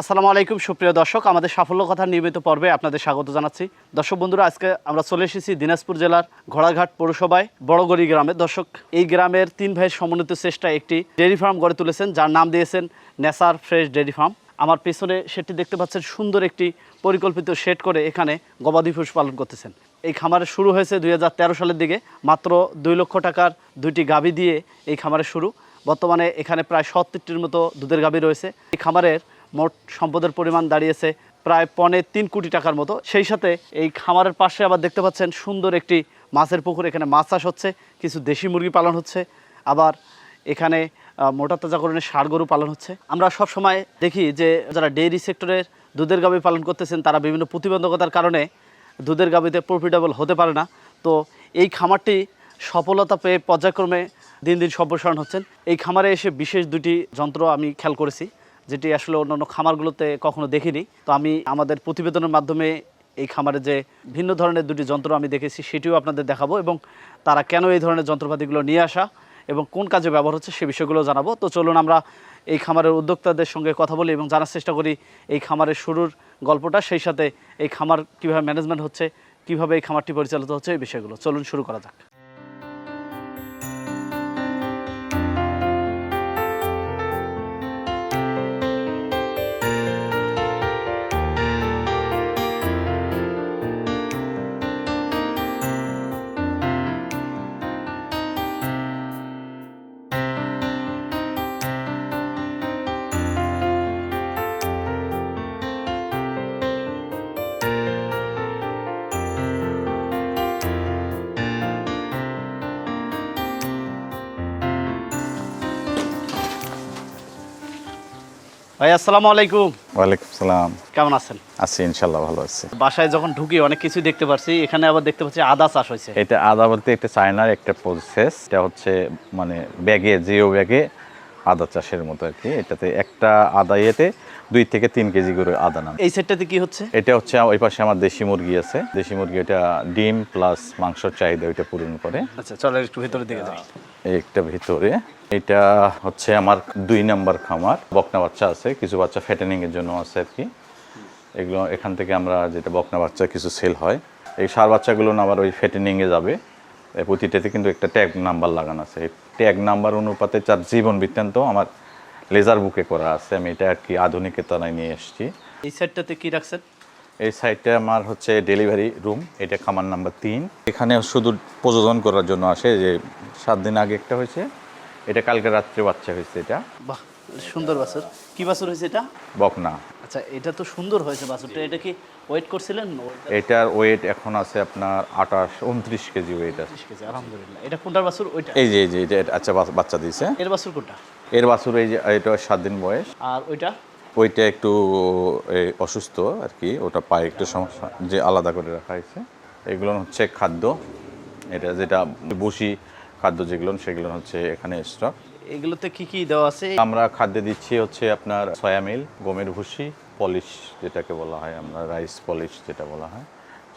আসসালামু আলাইকুম, সুপ্রিয় দর্শক। আমাদের সাফল্য কথা নিয়মিত পর্বে আপনাদের স্বাগত জানাচ্ছি। দর্শক বন্ধুরা, আজকে আমরা চলে এসেছি দিনাজপুর জেলার ঘোড়াঘাট পৌরসভায় বড়গড়ি গ্রামে। দর্শক, এই গ্রামের তিন ভাইয়ের সমন্বিত চেষ্টা একটি ডেয়ারি ফার্ম গড়ে তুলেছেন, যার নাম দিয়েছেন নেসার ফ্রেশ ডেয়ারি ফার্ম। আমার পেছনে সেটি দেখতে পাচ্ছেন, সুন্দর একটি পরিকল্পিত শেড করে এখানে গবাদি পশু পালন করতেছেন। এই খামারের শুরু হয়েছে দুই হাজার তেরো সালের দিকে। মাত্র দুই লক্ষ টাকার দুইটি গাভী দিয়ে এই খামারের শুরু। বর্তমানে এখানে প্রায় সত্তরটির মতো দুধের গাভী রয়েছে। এই খামারের মোট সম্পদের পরিমাণ দাঁড়িয়েছে প্রায় পনে তিন কোটি টাকার মতো। সেই সাথে এই খামারের পাশে আবার দেখতে পাচ্ছেন সুন্দর একটি মাছের পুকুর। এখানে মাছ চাষ হচ্ছে, কিছু দেশি মুরগি পালন হচ্ছে, আবার এখানে মোটা তাজাকরণের ষাড় গরু পালন হচ্ছে। আমরা সব সময় দেখি যে যারা ডেইরি সেক্টরের দুধের গাভী পালন করতেছেন, তারা বিভিন্ন প্রতিবন্ধকতার কারণে দুধের গাভীতে প্রফিটেবল হতে পারে না। তো এই খামারটি সফলতা পেয়ে পর্যায়ক্রমে দিন দিন সম্প্রসারণ হচ্ছেন। এই খামারে এসে বিশেষ দুটি যন্ত্র আমি খেয়াল করেছি। যেটি আসলে অন্যান্য খামারগুলোতে কখনো দেখিনি। তো আমি আমাদের প্রতিবেদনের মাধ্যমে এই খামারে যে ভিন্ন ধরনের দুটি যন্ত্র আমি দেখেছি, সেটিও আপনাদের দেখাবো এবং তারা কেন এই ধরনের যন্ত্রপাতিগুলো নিয়ে আসা এবং কোন কাজে ব্যবহার হচ্ছে সে বিষয়গুলো জানাব। তো চলুন আমরা এই খামারের উদ্যোক্তাদের সঙ্গে কথা বলি এবং জানার চেষ্টা করি এই খামারের শুরুর গল্পটা, সেই সাথে এই খামার কীভাবে ম্যানেজমেন্ট হচ্ছে, কীভাবে এই খামারটি পরিচালিত হচ্ছে, এই বিষয়গুলো। চলুন শুরু করা যাক। ভাই আসসালামু আলাইকুম। ওয়ালাইকুম সালাম। কেমন আছেন? আছি ইনশাল্লাহ ভালো আছি। বাসায় যখন ঢুকি অনেক কিছু দেখতে পারছি এখানে আবার দেখতে পাচ্ছি আদা চাষ হয়েছে। এটা আদা বলতে একটা চায়নার একটা প্রসেস এটা হচ্ছে মানে ব্যাগে জিও ব্যাগে আদা চাষের মতো আর কি। এটাতে একটা আদা ইয়েতে দুই থেকে তিন কেজি করে আদা নাম। এই সেটটাতে কি হচ্ছে? এটা হচ্ছে ওই পাশে আমার দেশি মুরগি আছে। দেশি মুরগি এটা ডিম প্লাস মাংসর চাহিদা ওইটা পূরণ করে। আচ্ছা চলো একটু ভেতরের দিকে যাই। একটা ভিতরে। এটা হচ্ছে আমার দুই নাম্বার খামার। বকনা বাচ্চা আছে কিছু বাচ্চা ফ্যাটেনিং এর জন্য আছে আর কি। এগুলো এখান থেকে আমরা যেটা বকনা বাচ্চা কিছু সেল হয়। এই সার বাচ্চাগুলো আবার ওই ফ্যাটেনিং এ যাবে। প্রতিটাতে কিন্তু একটা ট্যাগ নাম্বার লাগানো আছে ট্যাগ নাম্বার অনুপাতে তার জীবন বৃত্তান্ত আমার লেজার বুকে করা আছে আমি এটা আর কি আধুনিকতায় নিয়ে এসেছি। এই সাইডটাতে কি রাখছেন? এই সাইডটা আমার হচ্ছে ডেলিভারি রুম এটা খামার নাম্বার তিন। এখানে শুধু প্রযোজন করার জন্য আসে যে সাত দিন আগে একটা হয়েছে এটা কালকে রাত্রে বাচ্চা হয়েছে এটা। বাহ সুন্দর বাছুর। কি বাছুর হয়েছে এটা? বকনা। আচ্ছা এটা তো সুন্দর হয়েছে বাছুরটা এটা কি ওয়েট করছিলেন? এটার ওয়েট এখন আছে আপনার আঠাশ উনত্রিশ কেজি ওয়েট আছে। কেজি আলহামদুলিল্লাহ। এটা কোনটার বাছুর? ওইটা? এই যে এই যে এটা আচ্ছা বাচ- বাচ্চা দিয়েছে। এর বাছুর কোনটা? এর বাছুর এই যে এটা সাত দিন বয়স। আর ওইটা? ওইটা একটু অসুস্থ আর কি ওটা পায়ে একটু সমস্যা যে আলাদা করে রাখা হয়েছে। এগুলো হচ্ছে খাদ্য। এটা যেটা বসি খাদ্য যেগুলো সেগুলো হচ্ছে এখানে স্টক এগুলোতে কি কি দেওয়া আছে? আমরা খাদ্য দিচ্ছি হচ্ছে আপনার সয়া মিল গমের ভুসি পলিশ যেটাকে বলা হয় আমরা রাইস পলিশ যেটা বলা হয়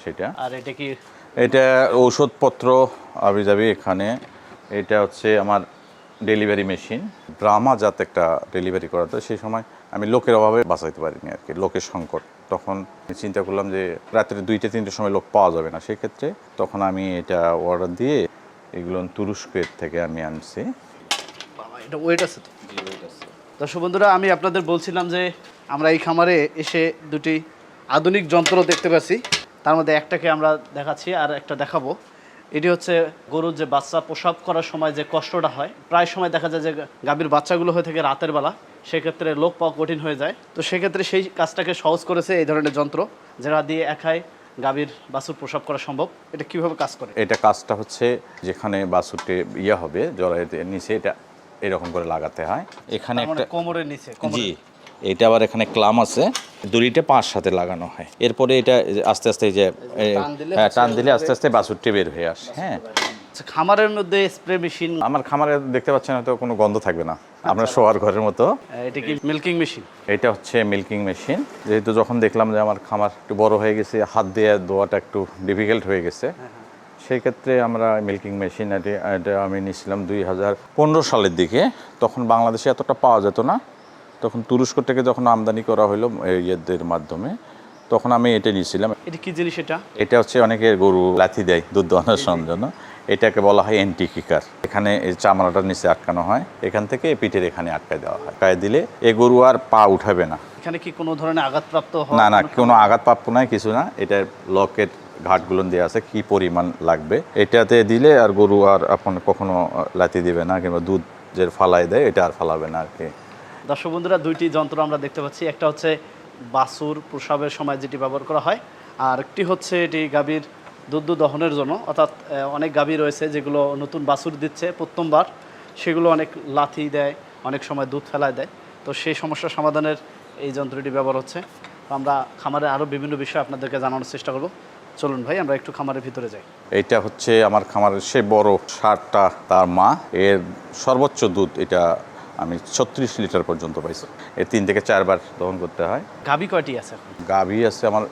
সেটা। আর এটা কি? এটা ঔষধপত্র আবি যাবি এখানে। এটা হচ্ছে আমার ডেলিভারি মেশিন ড্রামা যাতে একটা ডেলিভারি করাতে সেই সময় আমি লোকের অভাবে বাঁচাইতে পারিনি আর কি লোকের সংকট। তখন আমি চিন্তা করলাম যে রাত্রে দুইটা তিনটের সময় লোক পাওয়া যাবে না সেক্ষেত্রে তখন আমি এটা অর্ডার দিয়ে এগুলো তুরস্কের থেকে আমি আনছি। এটা ওয়েট আছে তো? দর্শক বন্ধুরা আমি আপনাদের বলছিলাম যে আমরা এই খামারে এসে দুটি আধুনিক যন্ত্র দেখতে পাচ্ছি। তার মধ্যে একটাকে আমরা দেখাচ্ছি আর একটা দেখাবো। এটি হচ্ছে গরুর যে বাচ্চা প্রসাব করার সময় যে কষ্টটা হয় প্রায় সময় দেখা যায় যে গাভীর বাচ্চাগুলো হয়ে থাকে রাতের বেলা। সেক্ষেত্রে লোক পাওয়া কঠিন হয়ে যায়। তো সেক্ষেত্রে সেই কাজটাকে সহজ করেছে এই ধরনের যন্ত্র যেটা দিয়ে একাই গাভীর বাছুর প্রসাব করা সম্ভব। এটা কীভাবে কাজ করে? এটা কাজটা হচ্ছে যেখানে বাসুটে ইয়ে হবে জরাইতে নিচে এটা এরকম করে লাগাতে হয়। এখানে মানে একটা কোমরের নিচে জি এটা আবার এখানে ক্লাম আছে। দড়িটা পাঁচ সাথে লাগানো হয়। এরপরে এটা আস্তে আস্তে এই যে টান দিলে হ্যাঁ আস্তে আস্তে বাছুরটি বের হয়ে আসে। হ্যাঁ। আচ্ছা, খামারের মধ্যে স্প্রে মেশিন আমার খামারে দেখতে পাচ্ছেন হয়তো কোনো গন্ধ থাকবে না। আপনার শোয়ার ঘরের মতো। এটা কি মিল্কিং মেশিন এটা হচ্ছে মিল্কিং মেশিন যেহেতু যখন দেখলাম যে আমার খামার একটু বড় হয়ে গেছে হাত দিয়ে দোয়াটা একটু ডিফিকাল্ট হয়ে গেছে সেই ক্ষেত্রে আমরা মিল্কিং মেশিন এটা আমি নিয়েছিলাম দুই হাজার পনেরো সালের দিকে। তখন বাংলাদেশে এতটা পাওয়া যেত না। তখন তুরস্ক থেকে যখন আমদানি করা হলো ইয়েদের মাধ্যমে তখন আমি এটা নিয়েছিলাম। এটা কি জিনিস এটা? এটা হচ্ছে অনেকে গরু লাথি দেয় দুধ দোয়ানোর জন্য। এটাকে বলা হয় এন্টি কিকার এখানে এই চামড়াটার নিচে আটকানো হয়। এখান থেকে পিঠের এখানে আটকায় দেওয়া হয়। আটকায় দিলে এ গরু আর পা উঠাবে না। এখানে কি কোনো ধরনের আঘাতপ্রাপ্ত না না কোনো- আঘাতপ্রাপ্য নাই কিছু না। এটার লকেট ঘাটগুলো দেওয়া আছে কি পরিমাণ লাগবে। এটাতে দিলে আর গরু আর আপন কখনো লাথি দিবে না কিংবা দুধ যে ফালাই দেয় এটা আর ফালাবে না আর কি। দর্শক বন্ধুরা, দুইটি যন্ত্র আমরা দেখতে পাচ্ছি। একটা হচ্ছে বাছুর প্রসাবের সময় যেটি ব্যবহার করা হয়, আর একটি হচ্ছে এটি গাভীর দুধ দহনের জন্য। অর্থাৎ অনেক গাভী রয়েছে যেগুলো নতুন বাছুর দিচ্ছে প্রথমবার। সেগুলো অনেক লাথি দেয়, অনেক সময় দুধ ফেলায় দেয়। তো সেই সমস্যা সমাধানের এই যন্ত্রটি ব্যবহার হচ্ছে। আমরা খামারে আরও বিভিন্ন বিষয় আপনাদেরকে জানানোর চেষ্টা করব। চলুন ভাই, আমরা একটু খামারের ভিতরে যাই। এইটা হচ্ছে আমার খামারের সে বড় সারটা তার মা। এর সর্বোচ্চ দুধ এটা আমি ছত্রিশ লিটার পর্যন্ত পাইছি। এর তিন থেকে চারবার দহন করতে হয়। গাভী কয়টি আছে গাভী আছে আমার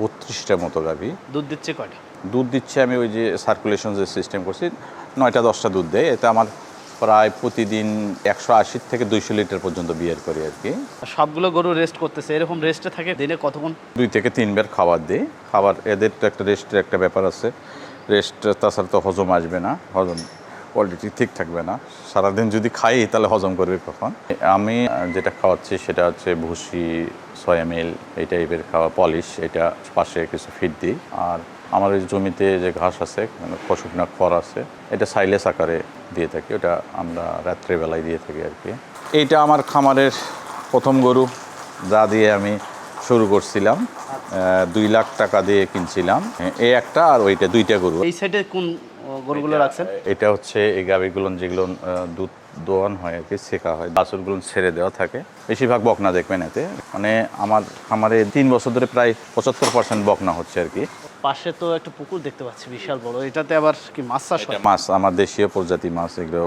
বত্রিশটার মতো গাভী। দুধ দিচ্ছে কয়টি? দুধ দিচ্ছে আমি ওই যে সার্কুলেশন যে সিস্টেম করছি নয়টা দশটা দুধ দেয়। এতে আমার প্রায় প্রতিদিন একশো আশি থেকে দুইশো লিটার পর্যন্ত বিয়ার করি আর কি। সবগুলো গরু রেস্ট করতেছে এরকম রেস্টে থাকে দিনে কতক্ষণ দুই থেকে তিনবার খাবার দিই। খাবার এদের তো একটা রেস্টের একটা ব্যাপার আছে। রেস্ট তাছাড়া তো হজম আসবে না। হজম কোয়ালিটি ঠিক থাকবে না। সারাদিন যদি খাই, তাহলে হজম করবে কখন? আমি যেটা খাওয়াচ্ছি সেটা হচ্ছে ভুসি ছয় এম এল এই টাইপের খাওয়া, পলিশ, এটা পাশে কিছু ফিট দিই। আর আমার ওই জমিতে যে ঘাস আছে মানে শুকনা খড় আছে, এটা সাইলেস আকারে দিয়ে থাকি, ওটা আমরা রাত্রেবেলায় দিয়ে থাকি আর কি। এইটা আমার খামারের প্রথম গরু, যা দিয়ে আমি শুরু করছিলাম দুই লাখ টাকা দিয়ে কিনছিলাম। এই একটা আর ওইটা, দুইটা গরু। এই সাইডে কোন গরুগুলো রাখছেন? এটা হচ্ছে এই গাভীগুলো যেগুলো দুধ দোয়ান হয় আর কি শেখা হয়। বাছুরগুলো ছেড়ে দেওয়া থাকে। বেশিরভাগ বকনা দেখবেন এতে। মানে আমার খামারে তিন বছর ধরে প্রায় পঁচাত্তর পার্সেন্ট বকনা হচ্ছে আর কি। পাশে তো একটা পুকুর দেখতে পাচ্ছি বিশাল বড়। এটাতে আবার কি মাছ চাষ হয়? মাছ আমার দেশীয় প্রজাতি মাছ এগুলো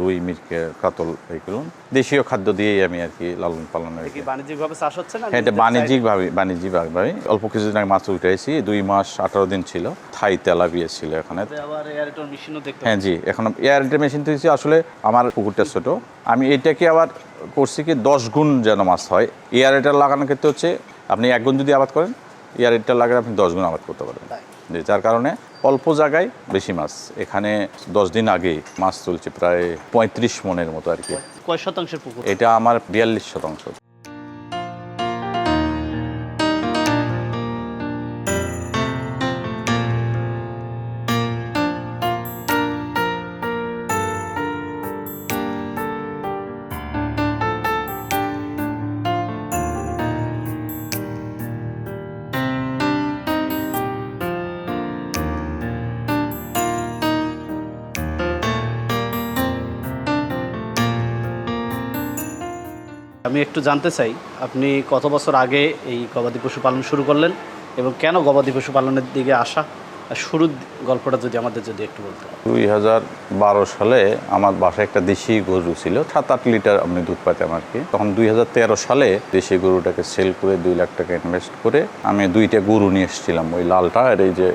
রুই মিরকে কাতল এগুলো। দেশীয় খাদ্য দিয়েই আমি আর কি লালন পালন কি বাণিজ্যিকভাবে চাষ হচ্ছে না? হ্যাঁ এটা বাণিজ্যিকভাবে বাণিজ্যিকভাবে। অল্প কিছুদিন আগে মাছ উঠেছি দুই মাস আঠারো দিন ছিল। থাই তেলাপিয়া ছিল এখানে। হ্যাঁ জি এখন এয়ারটেল মেশিন থেকে আসলে আমার পুকুরটা ছোট। আমি এটাকে আবার করছি কি দশ গুণ যেন মাছ হয়। এয়ারটেল লাগানোর ক্ষেত্রে হচ্ছে আপনি এক গুণ যদি আবাদ করেন এয়ারটেল লাগালে আপনি দশ গুণ আবাদ করতে পারবেন। যে যার কারণে অল্প জায়গায় বেশি মাছ। এখানে দশ দিন আগে মাছ তুলছে প্রায় পঁয়ত্রিশ মনের মতো আর কি। কয় শতাংশের পুকুর? এটা আমার বিয়াল্লিশ শতাংশ। আমি একটু জানতে চাই, আপনি কত বছর আগে এই গবাদি পশু পালন শুরু করলেন এবং কেন গবাদি পশু পালনের দিকে আসা? শুরুর গল্পটা যদি আমাদের যদি একটু বলতে দুই হাজার বারো সালে আমার বাসায় একটা দেশি গরু ছিল, সাত আট লিটার আমি দুধ পাইতাম আর কি। তখন দুই হাজার তেরো সালে দেশি গরুটাকে সেল করে দুই লাখ টাকা ইনভেস্ট করে আমি দুইটা গরু নিয়ে এসেছিলাম, ওই লালটা আর এই যে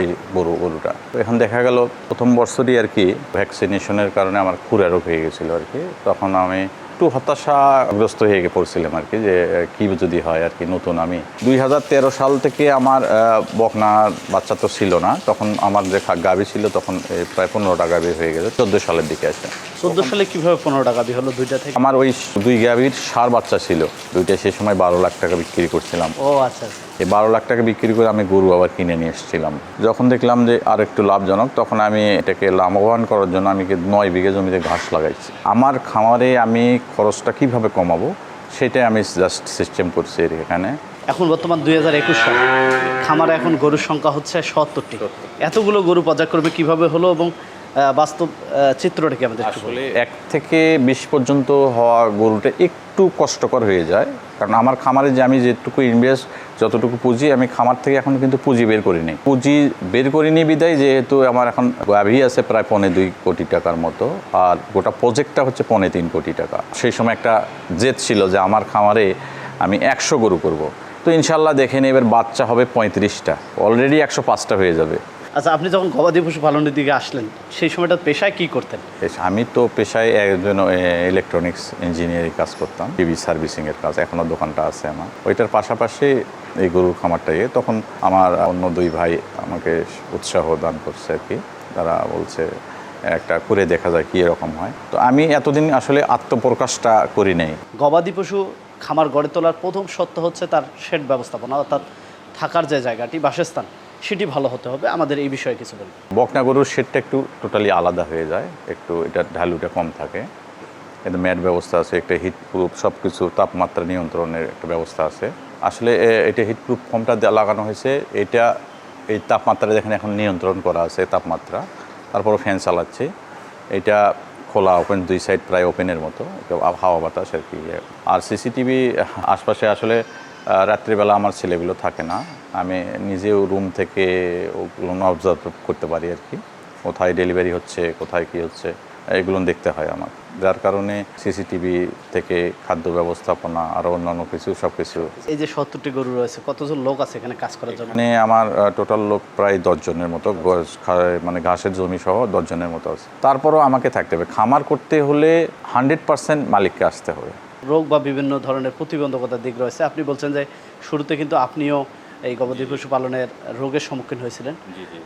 এই গরু, গরুটা। এখন দেখা গেল প্রথম বছরই আর কি ভ্যাকসিনেশনের কারণে আমার খুরা রোগ হয়ে গেছিল আর কি। তখন আমি একটু হতাশাগ্রস্ত হয়ে গিয়ে পড়ছিলাম আর কি যে কি যদি হয় আর কি নতুন আমি। দুই হাজার তেরো সাল থেকে আমার বকনার বাচ্চা তো ছিল না তখন আমার যে গাভী ছিল তখন প্রায় পনেরোটা গাভী হয়ে গেছে চোদ্দ সালের দিকে আসে। চোদ্দ সালে কীভাবে পনেরো টাকা দিয়ে হলো দুইটা থেকে? আমার ওই দুই গাভীর সার বাচ্চা ছিল দুইটা সে সময় বারো লাখ টাকা বিক্রি করছিলাম। ও আচ্ছা আচ্ছা। এই বারো লাখ টাকা বিক্রি করে আমি গরু আবার কিনে নিয়ে এসেছিলাম। যখন দেখলাম যে আর একটু লাভজনক, তখন আমি এটাকে লাভবান করার জন্য আমি নয় বিঘে জমিতে ঘাস লাগাইছি। আমার খামারে আমি খরচটা কীভাবে কমাবো, সেটাই আমি জাস্ট সিস্টেম করছি এখানে। এখন বর্তমান দুই হাজার একুশ সাল। খামারে এখন গরুর সংখ্যা হচ্ছে সত্তরটি। এতগুলো গরু পর্যায়ক্রমে কীভাবে হলো এবং বাস্তব আহ, চিত্রটা কি আমাদের আসলে এক থেকে বিশ পর্যন্ত হওয়া গরুটা একটু কষ্টকর হয়ে যায়। কারণ আমার খামারে যে আমি যেটুকু ইনভেস্ট যতটুকু পুঁজি আমি খামার থেকে এখন কিন্তু পুঁজি বের করিনি। পুঁজি বের করিনি বিদায় যেহেতু আমার এখন গাভি আছে প্রায় পৌনে দুই কোটি টাকার মতো আর গোটা প্রজেক্টটা হচ্ছে পৌনে তিন কোটি টাকা। সেই সময় একটা জেদ ছিল যে আমার খামারে আমি একশো গরু করব। তো ইনশাল্লাহ দেখেন এবার বাচ্চা হবে পঁয়ত্রিশটা। অলরেডি একশো পাঁচটা হয়ে যাবে। আচ্ছা আপনি যখন গবাদি পশু পালনের দিকে আসলেন সেই সময়টা পেশায় কি করতেন? আমি তো পেশায় একজন ইলেকট্রনিক্স ইঞ্জিনিয়ারিং কাজ করতাম টিভি সার্ভিসিংয়ের কাজ এখনও দোকানটা আছে আমার। ওইটার পাশাপাশি এই গরুর খামারটা ইয়ে তখন আমার অন্য দুই ভাই আমাকে উৎসাহ দান করছে আর কি। তারা বলছে একটা করে দেখা যায় কী এরকম হয়। তো আমি এতদিন আসলে আত্মপ্রকাশটা করি নাই। গবাদি পশু খামার গড়ে তোলার প্রথম সত্য হচ্ছে তার শেড ব্যবস্থাপনা অর্থাৎ থাকার যে জায়গাটি বাসস্থান। সেটি ভালো হতে হবে। আমাদের এই বিষয়ে কিছু বলুন বকনা গরুর শেডটা একটু টোটালি আলাদা হয়ে যায়। একটু এটা ঢালুটা কম থাকে। কিন্তু ম্যাট ব্যবস্থা আছে, একটা হিট প্রুফ সব কিছু তাপমাত্রা নিয়ন্ত্রণের একটা ব্যবস্থা আছে। আসলে এটা হিট প্রুফ ফর্মটা লাগানো হয়েছে। এটা, এই তাপমাত্রা যেখানে এখন নিয়ন্ত্রণ করা আছে তাপমাত্রা, তারপরও ফ্যান চালাচ্ছে। এটা খোলা ওপেন দুই সাইড প্রায় ওপেনের মতো। হাওয়া বাতাস আর কি। আর সিসিটিভি আশপাশে আসলে রাত্রিবেলা আমার ছেলেগুলো থাকে না। আমি নিজেও রুম থেকে ওগুলো অবজার্ভ করতে পারি আর কি। কোথায় ডেলিভারি হচ্ছে কোথায় কি হচ্ছে এগুলো দেখতে হয় আমার যার কারণে সিসিটিভি থেকে খাদ্য ব্যবস্থাপনা আরও অন্যান্য কিছু সব কিছু এই যে সত্তরটি গরু রয়েছে কতজন লোক আছে এখানে কাজ করার জন্য? মানে আমার টোটাল লোক প্রায় দশজনের মতো মানে ঘাসের জমি সহ দশজনের মতো আছে। তারপরও আমাকে থাকতে হবে। খামার করতে হলে হান্ড্রেড পার্সেন্ট মালিককে আসতে হবে। রোগ বা বিভিন্ন ধরনের প্রতিবন্ধকতার দিক রয়েছে। আপনি বলছেন যে শুরুতে কিন্তু আপনিও এই গবাদি পশু পালনের রোগের সম্মুখীন হয়েছিলেন।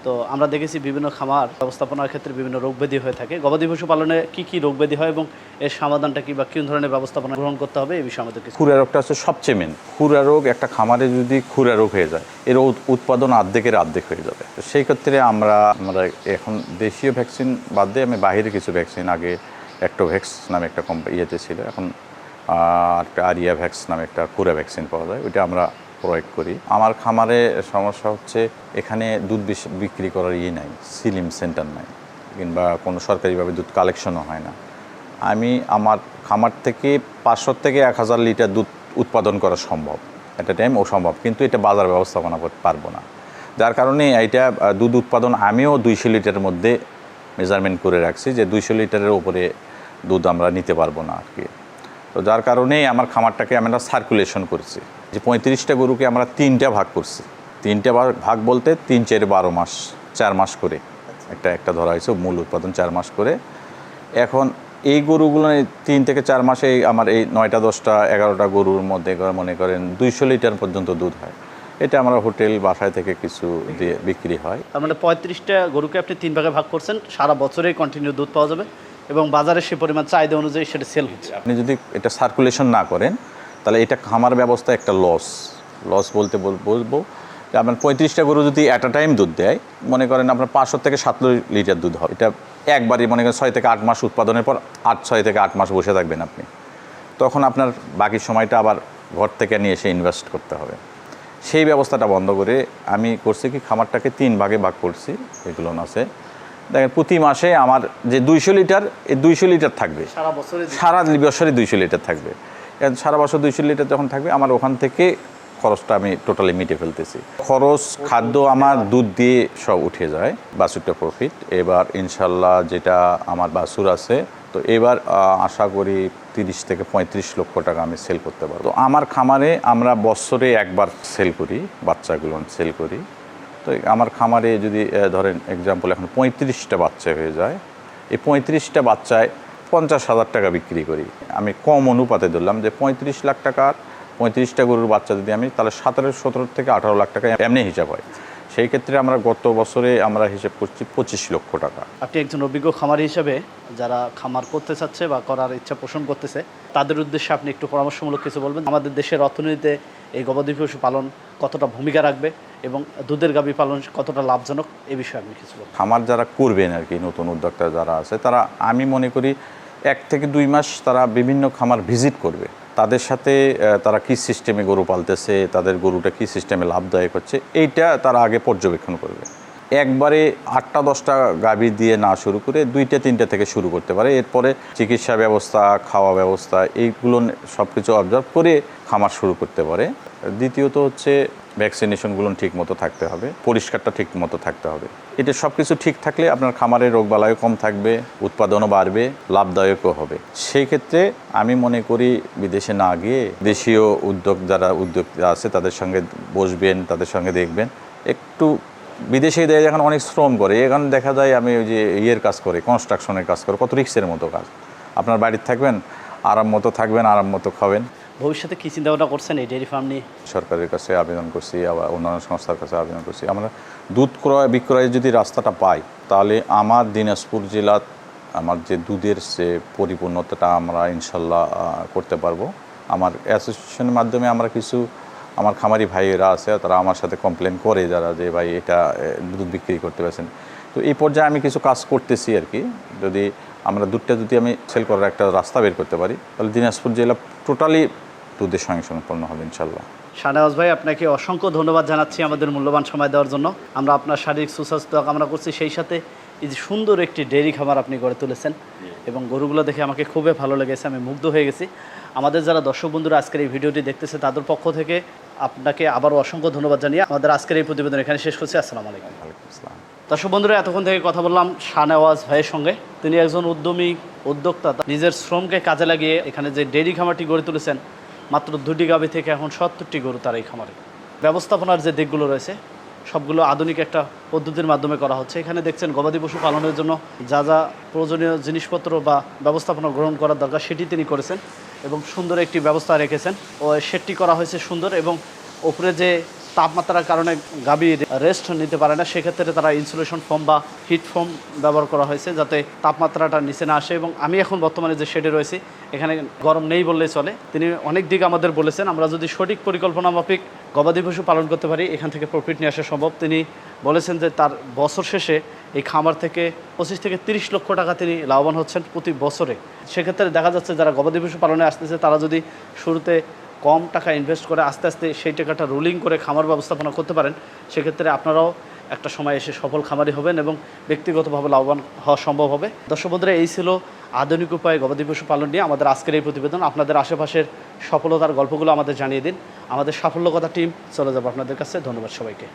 তো আমরা দেখেছি বিভিন্ন খামার ব্যবস্থাপনার ক্ষেত্রে বিভিন্ন রোগ ব্যাধি হয়ে থাকে। গবাদি পশু পালনে কি কি রোগ ব্যাধি হয় এবং এর সমাধানটা কি বা কোন ধরনের ব্যবস্থাপনা গ্রহণ করতে হবে এই বিষয়ে আমাদের কিছু খুরা রোগটা হচ্ছে সবচেয়ে মেন খুরা রোগ একটা খামারে যদি খুরা রোগ হয়ে যায় এর উৎ- উৎপাদন অর্ধেকের অর্ধেক হয়ে যাবে। তো সেই ক্ষেত্রে আমরা আমরা এখন দেশীয় ভ্যাকসিন বাদ দিয়ে আমি বাইরের কিছু ভ্যাকসিন আগে অ্যাক্টোভ্যাক্স নামে একটা কোম্পানি ইয়েতে ছিল এখন একটা আরিয়া ভ্যাক্স নামে একটা কুরা ভ্যাকসিন পাওয়া যায়, ওইটা আমরা প্রয়োগ করি। আমার খামারে সমস্যা হচ্ছে এখানে দুধ বিক্রি করার ইয়ে নাই, সিলিম সেন্টার নাই, কিংবা কোনো সরকারিভাবে দুধ কালেকশনও হয় না। আমি আমার খামার থেকে পাঁচশো থেকে এক হাজার লিটার দুধ উৎপাদন করা সম্ভব একটা টাইম অসম্ভব কিন্তু এটা বাজার ব্যবস্থাপনা করতে পারব না। যার কারণে এটা দুধ উৎপাদন আমিও দুইশো লিটারের মধ্যে মেজারমেন্ট করে রাখছি যে দুইশো লিটারের উপরে দুধ আমরা নিতে পারব না আর কি। তো যার কারণেই আমার খামারটাকে আমরা সার্কুলেশন করছি। যে পঁয়ত্রিশটা গরুকে আমরা তিনটা ভাগ করছি। তিনটা ভাগ- বলতে তিন, চার, বারো মাস, চার মাস করে। একটা একটা ধরা হয়েছে, মূল উৎপাদন চার মাস করে। এখন এই গরুগুলো তিন থেকে চার মাসে আমার এই নয়টা, দশটা, এগারোটা গরুর মধ্যে মনে করেন দুইশো লিটার পর্যন্ত দুধ হয়। এটা আমরা হোটেল, বাসায় থেকে কিছু দিয়ে বিক্রি হয়। তার মানে পঁয়ত্রিশটা গরুকে আপনি তিন ভাগে ভাগ করছেন, সারা বছরেই কন্টিনিউ দুধ পাওয়া যাবে। এবং বাজারে সে পরিমাণ চাহিদা অনুযায়ী সেটা সেল হচ্ছে। আপনি যদি এটা সার্কুলেশন না করেন, তাহলে এটা খামার ব্যবস্থা একটা লস লস বলতে বল- বলব যে আপনার পঁয়ত্রিশটা গরু যদি অ্যাট আ টাইম দুধ দেয়, মনে করেন আপনার পাঁচশো থেকে সাত লিটার দুধ হবে এটা একবারই মনে করেন ছয় থেকে আট মাস উৎপাদনের পর আট, ছয় থেকে আট মাস বসে থাকবেন আপনি। তখন আপনার বাকি সময়টা আবার ঘর থেকে নিয়ে এসে ইনভেস্ট করতে হবে। সেই ব্যবস্থাটা বন্ধ করে আমি করছি কি, খামারটাকে তিন ভাগে ভাগ করছি, এগুলো আছে। দেখেন প্রতি মাসে আমার যে দুইশো লিটার এই দুইশো লিটার থাকবে। সারা বছরে দুইশো। লিটার থাকবে। সারা বছর দুইশো লিটার যখন থাকবে আমার ওখান থেকে খরচটা আমি টোটালি মিটে ফেলতেছি। খরচ খাদ্য আমার দুধ দিয়ে সব উঠে যায় বাছুরটা প্রফিট এবার ইনশাল্লাহ যেটা আমার বাছুর আছে তো এবার আশা করি তিরিশ থেকে পঁয়ত্রিশ লক্ষ টাকা আমি সেল করতে পারব। তো আমার খামারে আমরা বছরে একবার সেল করি বাচ্চাগুলো সেল করি। তো আমার খামারে যদি ধরেন এক্সাম্পল এখন পঁয়ত্রিশটা বাচ্চা হয়ে যায়, এই পঁয়ত্রিশটা বাচ্চায় পঞ্চাশ হাজার টাকা বিক্রি করি। আমি কম অনুপাতে ধরলাম যে পঁয়ত্রিশ লাখ টাকার পঁয়ত্রিশটা গরুর বাচ্চা যদি আমি, তাহলে সতেরো সতেরো থেকে আঠারো লাখ টাকা এমনি হিসাব হয়। সেই ক্ষেত্রে আমরা গত বছরে আমরা হিসেব করছি পঁচিশ লক্ষ টাকা। আপনি একজন অভিজ্ঞ খামারি হিসেবে যারা খামার করতে চাচ্ছে বা করার ইচ্ছা পোষণ করতেছে, তাদের উদ্দেশ্যে আপনি একটু পরামর্শমূলক কিছু বলবেন? আমাদের দেশের অর্থনীতিতে এই গবাদি পশু পালন কতটা ভূমিকা রাখবে? এবং দুধের গাভী পালন কতটা লাভজনক, এ বিষয়ে আপনি কিছু খামার যারা করবেন আর কি, নতুন উদ্যোক্তা যারা আছে, তারা, আমি মনে করি এক থেকে দুই মাস তারা বিভিন্ন খামার ভিজিট করবে। তাদের সাথে তারা কি সিস্টেমে গরু পালতেছে, তাদের গরুটা কি সিস্টেমে লাভদায়ক হচ্ছে, এইটা তারা আগে পর্যবেক্ষণ করবে। একবারে আটটা, দশটা গাভী দিয়ে না শুরু করে দুইটা, তিনটা থেকে শুরু করতে পারে। এরপরে চিকিৎসা ব্যবস্থা, খাওয়া ব্যবস্থা, এইগুলো সব কিছু অবজার্ভ করে খামার শুরু করতে পারে। দ্বিতীয়ত হচ্ছে ভ্যাকসিনেশনগুলো ঠিক মতো থাকতে হবে, পরিষ্কারটা ঠিক মতো থাকতে হবে। এটা সব কিছু ঠিক থাকলে আপনার খামারের রোগবালাইও কম থাকবে, উৎপাদনও বাড়বে, লাভদায়কও হবে। সেই ক্ষেত্রে আমি মনে করি বিদেশে না গিয়ে দেশীয় উদ্যোগ যারা উদ্যোক্তা আছে তাদের সঙ্গে বসবেন, তাদের সঙ্গে দেখবেন। একটু বিদেশে দেয় এখন অনেক শ্রম করে, এখানে দেখা যায় আমি ওই যে ইয়ের কাজ করে কনস্ট্রাকশনের কাজ করে, কত রিক্সের মতো কাজ। আপনার বাড়িতে থাকবেন, আরাম মতো থাকবেন, আরাম মতো খাবেন। ভবিষ্যতে কী চিন্তা ভাবনা করছেন এই ডেয়ারি ফার্ম নিয়ে? সরকারের কাছে আবেদন করছি, আবার অন্যান্য সংস্থার কাছে আবেদন করছি। আমরা দুধ ক্রয় বিক্রয়ের যদি রাস্তাটা পাই, তাহলে আমার দিনাজপুর জেলা আমার যে দুধের যে পরিপূর্ণতাটা আমরা ইনশাল্লাহ করতে পারব। আমার অ্যাসোসিয়েশনের মাধ্যমে আমরা কিছু, আমার খামারি ভাইয়েরা আছে, তারা আমার সাথে কমপ্লেন করে যারা যে, ভাই, এটা দুধ বিক্রি করতে পারছেন। তো এই পর্যায়ে আমি কিছু কাজ করতেছি আর কি। যদি আমরা দুধটা যদি আমি সেল করার একটা রাস্তা বের করতে পারি, তাহলে দিনাজপুর জেলা টোটালি দুধের সঙ্গে সম্পন্ন হবে ইনশাল্লাহ শাহনেওয়াজ ভাই আপনাকে অসংখ্য ধন্যবাদ জানাচ্ছি আমাদের মূল্যবান সময় দেওয়ার জন্য। আমরা আপনার শারীরিক সুস্বাস্থ্য কামনা করছি। সেই সাথে এই যে সুন্দর একটি ডেয়ারি খামার আপনি গড়ে তুলেছেন এবং গরুগুলো দেখে আমাকে খুবই ভালো লেগেছে আমি মুগ্ধ হয়ে গেছি। আমাদের যারা দর্শক বন্ধুরা আজকের এই ভিডিওটি দেখতেছে তাদের পক্ষ থেকে আপনাকে আবারও অসংখ্য ধন্যবাদ জানিয়ে আমাদের আজকের এই প্রতিবেদন এখানে শেষ করছি। আসসালামু আলাইকুম। দর্শক বন্ধুরা এতক্ষণ থেকে কথা বললাম শাহনেওয়াজ ভাইয়ের সঙ্গে। তিনি একজন উদ্যমী উদ্যোক্তা নিজের শ্রমকে কাজে লাগিয়ে এখানে যে ডেয়ারি খামারটি গড়ে তুলেছেন মাত্র দুটি গাভী থেকে এখন সত্তরটি গরু তার এই খামারে। ব্যবস্থাপনার যে দিকগুলো রয়েছে, সবগুলো আধুনিক একটা পদ্ধতির মাধ্যমে করা হচ্ছে। এখানে দেখছেন গবাদি পশু পালনের জন্য যা যা প্রয়োজনীয় জিনিসপত্র বা ব্যবস্থাপনা গ্রহণ করার দরকার সেটি তিনি করেছেন এবং সুন্দর একটি ব্যবস্থা রেখেছেন। ও সেটটি করা হয়েছে সুন্দর এবং ওপরে যে তাপমাত্রার কারণে গাভী রেস্ট নিতে পারে না। সেক্ষেত্রে তারা ইনসুলেশন ফোম বা হিট ফোম ব্যবহার করা হয়েছে যাতে তাপমাত্রাটা নিচে না আসে এবং আমি এখন বর্তমানে যে শেডে রয়েছি, এখানে গরম নেই বললেই চলে। তিনি অনেক দিক আমাদের বলেছেন, আমরা যদি সঠিক পরিকল্পনা মাফিক গবাদি পশু পালন করতে পারি, এখান থেকে প্রফিট নিয়ে আসা সম্ভব। তিনি বলেছেন যে তার বছর শেষে এই খামার থেকে পঁচিশ থেকে তিরিশ লক্ষ টাকা তিনি লাভবান হচ্ছেন প্রতি বছরে। সেক্ষেত্রে দেখা যাচ্ছে যারা গবাদি পশু পালনে আসতেছে, তারা যদি শুরুতে কম টাকা ইনভেস্ট করে আস্তে আস্তে সেই টাকাটা রুলিং করে খামার ব্যবস্থাপনা করতে পারেন, সেক্ষেত্রে আপনারাও একটা সময় এসে সফল খামারি হবেন এবং ব্যক্তিগতভাবে লাভবান হওয়া সম্ভব হবে। দর্শক বন্ধুরা, এই ছিল আধুনিক উপায়ে গবাদি পশু পালন নিয়ে আমাদের আজকের এই প্রতিবেদন। আপনাদের আশেপাশের সফলতার গল্পগুলো আমাদের জানিয়ে দিন। আমাদের সাফল্য কথা টিম চলে যাব আপনাদের কাছে। ধন্যবাদ সবাইকে।